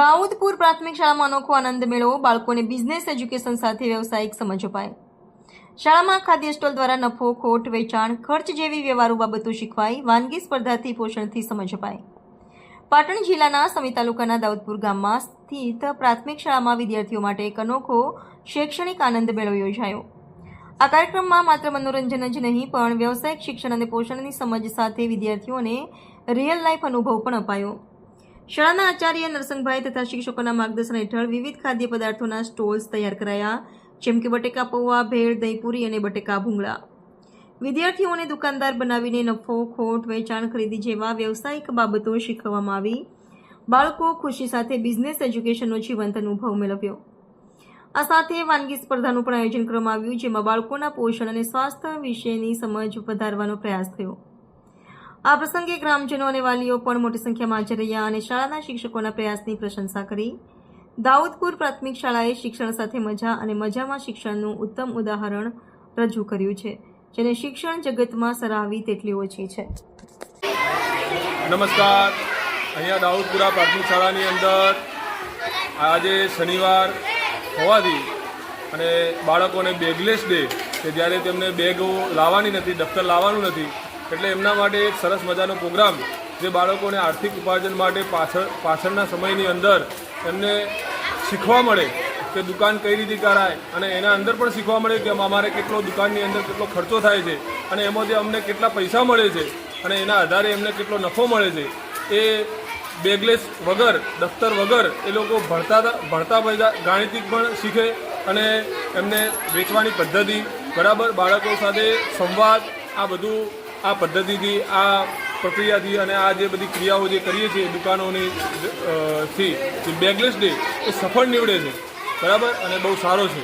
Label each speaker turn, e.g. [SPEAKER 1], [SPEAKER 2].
[SPEAKER 1] દાઉદપુર પ્રાથમિક શાળામાં અનોખો આનંદ મેળવો બાળકોને બિઝનેસ એજ્યુકેશન સાથે વ્યવસાયિક સમજ અપાય. શાળામાં ખાદ્ય સ્ટોલ દ્વારા નફો, ખોટ, વેચાણ, ખર્ચ જેવી વ્યવહારુ બાબતો શીખવાય વાનગી સ્પર્ધાથી પોષણથી સમજ અપાય. પાટણ જિલ્લાના સમી તાલુકાના દાઉદપુર ગામમાં સ્થિત પ્રાથમિક શાળામાં વિદ્યાર્થીઓ માટે એક અનોખો શૈક્ષણિક આનંદ મેળો યોજાયો. આ કાર્યક્રમમાં માત્ર મનોરંજન જ નહીં, પણ વ્યવસાયિક શિક્ષણ અને પોષણની સમજ સાથે વિદ્યાર્થીઓને રિયલ લાઈફ અનુભવ પણ અપાયો. શાળાના આચાર્ય નરસંગભાઈ તથા શિક્ષકોના માર્ગદર્શન હેઠળ વિવિધ ખાદ્ય પદાર્થોના સ્ટોલ્સ તૈયાર કરાયા, જેમ કે બટેકા પૌવા, ભેળ, દહીંપુરી અને બટેકા ભૂંગળા. વિદ્યાર્થીઓને દુકાનદાર બનાવીને નફો, ખોટ, વેચાણ ખરીદી જેવા વ્યવસાયિક બાબતો શીખવવામાં આવી. બાળકો ખુશી સાથે બિઝનેસ એજ્યુકેશનનો જીવંત અનુભવ મેળવ્યો. આ સાથે વાનગી સ્પર્ધાનું પણ આયોજન કરવામાં આવ્યું, જેમાં બાળકોના પોષણ અને સ્વાસ્થ્ય વિશેની સમજ વધારવાનો પ્રયાસ થયો. આ પ્રસંગે ગ્રામજનો અને વાલીઓ પણ મોટી સંખ્યામાં હાજર રહ્યા અને શાળાના શિક્ષકોના પ્રયાસની પ્રશંસા કરી. દાઉદપુર પ્રાથમિક શાળાએ શિક્ષણ સાથે મજા અને મજામાં શિક્ષણનું ઉત્તમ ઉદાહરણ રજૂ કર્યું છે, જેને શિક્ષણ જગતમાં સરાહવી તેટલી ઓછી છે.
[SPEAKER 2] નમસ્કાર. અહીંયા દાઉદપુરા પ્રાથમિક શાળાની અંદર આજે શનિવાર હોવાથી અને બાળકોને બેગલેસ ડે, કે જ્યારે તેમને બેગો લાવવાની નથી, દફતર લાવવાનું નથી એટલે એમના માટે એક સરસ મજાનો પ્રોગ્રામ જે બાળકોને આર્થિક ઉપાર્જન માટે પાછળ પાછળના સમયની અંદર એમને શીખવા મળે કે દુકાન કઈ રીતે કરાય અને એના અંદર પણ શીખવા મળે કે અમારે કેટલો દુકાનની અંદર કેટલો ખર્ચો થાય છે અને એમાંથી અમને કેટલા પૈસા મળે છે અને એના આધારે એમને કેટલો નફો મળે છે. એ બેગલેસ વગર, દફતર વગર એ લોકો ભણતા ભણતા બધા ગાણિતિક પણ શીખે અને એમને વેચવાની પદ્ધતિ, બરાબર? બાળકો સાથે સંવાદ, આ બધું આ પદ્ધતિથી, આ પ્રક્રિયાથી અને આ જે બધી ક્રિયાઓ જે કરીએ છીએ દુકાનોની થી બેગલેસ ડે, એ સફળ નીવડે છે. બરાબર? અને બહુ સારો છે.